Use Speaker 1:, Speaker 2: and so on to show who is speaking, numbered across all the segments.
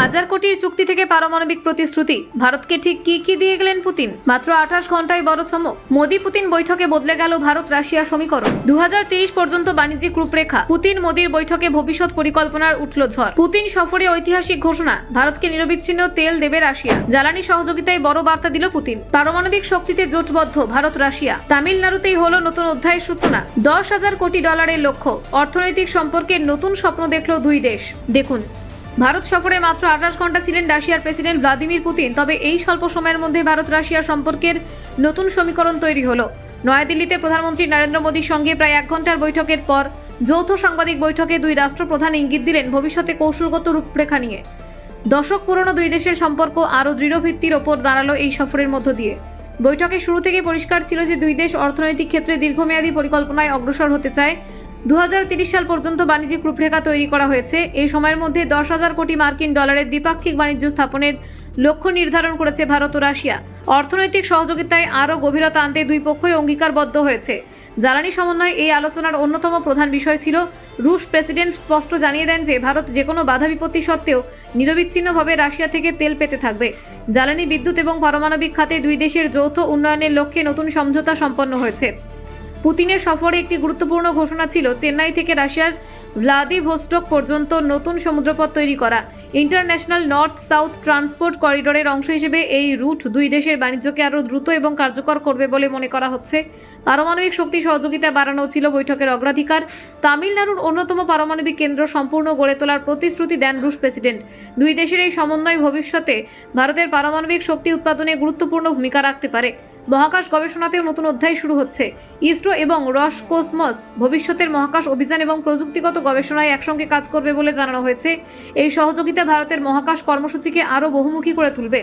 Speaker 1: হাজার কোটির চুক্তি থেকে পারমাণবিক প্রতিশ্রুতি। ভারতকে ঠিক কি কি দিয়ে গেলেন পুতিন? মাত্র আঠাশ ঘন্টায় বড় চমক। মোদি পুতিন বৈঠকে বদলে গেল ভারত রাশিয়া সমীকরণ। দু পর্যন্ত বাণিজ্যিক রূপরেখা। পুতিন মোদির বৈঠকে ভবিষ্যৎ পরিকল্পনার উঠল ঝড়। পুতিন সফরে ঐতিহাসিক ঘোষণা। ভারতকে নিরবিচ্ছিন্ন তেল দেবে রাশিয়া। জ্বালানি সহযোগিতায় বড় বার্তা দিল পুতিন। পারমাণবিক শক্তিতে জোটবদ্ধ ভারত রাশিয়া। তামিলনাড়ুতেই হলো নতুন অধ্যায়ের সূচনা। দশ হাজার কোটি ডলারের লক্ষ্য। অর্থনৈতিক সম্পর্কের নতুন স্বপ্ন দেখল দুই দেশ। দেখুন। ভারত সফরে মাত্র আঠাশ ঘণ্টা ছিলেন রাশিয়ার প্রেসিডেন্ট ভ্লাদিমির পুতিন। তবে এই স্বল্প সময়ের মধ্যে ভারত রাশিয়া সম্পর্কের নতুন সমীকরণ তৈরি হলো। নয়াদিল্লিতে প্রধানমন্ত্রী নরেন্দ্র মোদীর সঙ্গে প্রায় এক ঘণ্টার বৈঠকের পর যৌথ সাংবাদিক বৈঠকে দুই রাষ্ট্রপ্রধান ইঙ্গিত দিলেন ভবিষ্যতে কৌশলগত রূপরেখা নিয়ে। দশক পুরনো দুই দেশের সম্পর্ক আরও দৃঢ় ভিত্তির ওপর দাঁড়াল এই সফরের মধ্য দিয়ে। বৈঠকের শুরু থেকে পরিষ্কার ছিল যে দুই দেশ অর্থনৈতিক ক্ষেত্রে দীর্ঘমেয়াদী পরিকল্পনায় অগ্রসর হতে চায় দু সাল পর্যন্ত বাণিজ্যিক রূপরেখা তৈরি করা হয়েছে। এই সময়ের মধ্যে দশ হাজার কোটি মার্কিন ডলারের দ্বিপাক্ষিক বাণিজ্য স্থাপনের লক্ষ্য নির্ধারণ করেছে ভারত ও রাশিয়া। অর্থনৈতিক সহযোগিতায় আরও গভীরতা আনতে দুই পক্ষই অঙ্গীকারবদ্ধ হয়েছে। জ্বালানি সমন্বয় এই আলোচনার অন্যতম প্রধান বিষয় ছিল, রুশ প্রেসিডেন্ট স্পষ্ট জানিয়ে দেন যে, ভারত যে কোনো বাধা বিপত্তি সত্ত্বেও নিরবিচ্ছিন্নভাবে রাশিয়া থেকে তেল পেতে থাকবে। জ্বালানি, বিদ্যুৎ এবং পারমাণবিক খাতে দুই দেশের যৌথ উন্নয়নের লক্ষ্যে নতুন সমঝোতা সম্পন্ন হয়েছে। পুতিনের সফরে একটি গুরুত্বপূর্ণ ঘোষণা ছিল চেন্নাই থেকে রাশিয়ার ভ্লাদিভোস্টক পর্যন্ত নতুন সমুদ্রপথ তৈরি করা। ইন্টারন্যাশনাল নর্থ সাউথ ট্রান্সপোর্ট করিডোরের অংশ হিসেবে এই রুট দুই দেশের বাণিজ্যকে আরও দ্রুত এবং কার্যকর করবে বলে মনে করা হচ্ছে। পারমাণবিক শক্তি সহযোগিতা বাড়ানো ছিল বৈঠকের অগ্রাধিকার। তামিলনাড়ুর অন্যতম পারমাণবিক কেন্দ্র সম্পূর্ণ গড়ে তোলার প্রতিশ্রুতি দেন রুশ প্রেসিডেন্ট। দুই দেশের এই সমন্বয় ভবিষ্যতে ভারতের পারমাণবিক শক্তি উৎপাদনে গুরুত্বপূর্ণ ভূমিকা রাখতে পারে। মহাকাশ গবেষণাতেও নতুন অধ্যায় শুরু হচ্ছে। ইসরো এবং রস কোসমস ভবিষ্যতের মহাকাশ অভিযান এবং প্রযুক্তিগত গবেষণায় একসঙ্গে কাজ করবে বলে জানানো হয়েছে। এই সহযোগিতা ভারতের মহাকাশ কর্মসূচিকে আরও বহুমুখী করে তুলবে।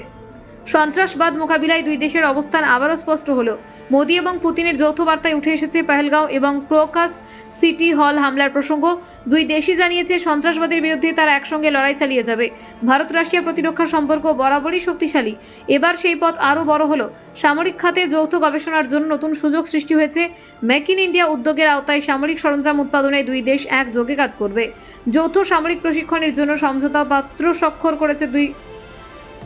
Speaker 1: সন্ত্রাসবাদ মোকাবিলায় দুই দেশের অবস্থান আবারও স্পষ্ট হলো। মোদি এবং পুতিনের যৌথ বার্তায় উঠে এসেছে পেহেলগাঁও এবং ক্রোকাস সিটি হল হামলার প্রসঙ্গ। দুই দেশই জানিয়েছে সন্ত্রাসবাদের বিরুদ্ধে তারা একসঙ্গে লড়াই চালিয়ে যাবে। ভারত রাশিয়া প্রতিরক্ষা সম্পর্ক বরাবরই শক্তিশালী। এবার সেই পথ আরও বড় হলো। সামরিক খাতে যৌথ গবেষণার জন্য নতুন সুযোগ সৃষ্টি হয়েছে। মেক ইন ইন্ডিয়া উদ্যোগের আওতায় সামরিক সরঞ্জাম উৎপাদনে দুই দেশ একযোগে কাজ করবে। যৌথ সামরিক প্রশিক্ষণের জন্য সমঝোতা পাত্র স্বাক্ষর করেছে দুই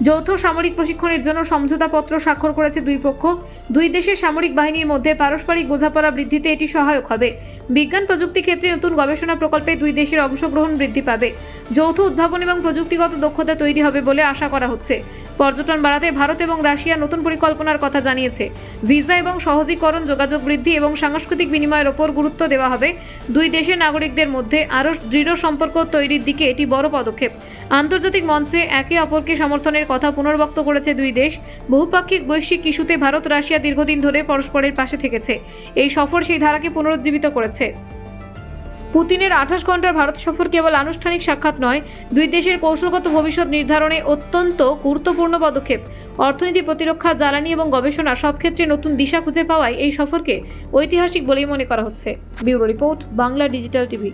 Speaker 1: যৌথ সামরিক প্রশিক্ষণের জন্য সমঝোতাপত্র স্বাক্ষর করেছে দুই পক্ষ। দুই দেশের সামরিক বাহিনীর মধ্যে পারস্পরিক বোঝাপড়া বৃদ্ধিতে এটি সহায়ক হবে। বিজ্ঞান প্রযুক্তি ক্ষেত্রে নতুন গবেষণা প্রকল্পে দুই দেশের অংশগ্রহণ বৃদ্ধি পাবে। যৌথ উদ্ভাবন এবং প্রযুক্তিগত দক্ষতা তৈরি হবে বলে আশা করা হচ্ছে। পর্যটন বাড়াতে ভারত এবং রাশিয়া নতুন পরিকল্পনার কথা জানিয়েছে। ভিসা এবং সহজীকরণ যোগাযোগ বৃদ্ধি এবং সাংস্কৃতিক বিনিময়ের ওপর গুরুত্ব দেওয়া হবে। দুই দেশের নাগরিকদের মধ্যে আরও দৃঢ় সম্পর্ক তৈরির দিকে এটি বড় পদক্ষেপ। আন্তর্জাতিক মঞ্চে একে অপরকে সমর্থনের কথা পুনর্ব্যক্ত করেছে দুই দেশ। বহুপাক্ষিক বৈশ্বিক ইস্যুতে ভারত, রাশিয়া দীর্ঘদিন ধরে পরস্পরের পাশে থেকেছে। এই সফর সেই ধারাকে পুনরুজ্জীবিত করেছে। পুতিনের আঠাশ ঘণ্টার ভারত সফর কেবল আনুষ্ঠানিক সাক্ষাৎ নয়, দুই দেশের কৌশলগত ভবিষ্যৎ নির্ধারণে অত্যন্ত গুরুত্বপূর্ণ পদক্ষেপ। অর্থনীতি প্রতিরক্ষা, জ্বালানি এবং গবেষণা সব ক্ষেত্রে নতুন দিশা খুঁজে পাওয়ায় এই সফরকে ঐতিহাসিক বলেই মনে করা হচ্ছে। Bureau report, Bangla digital TV.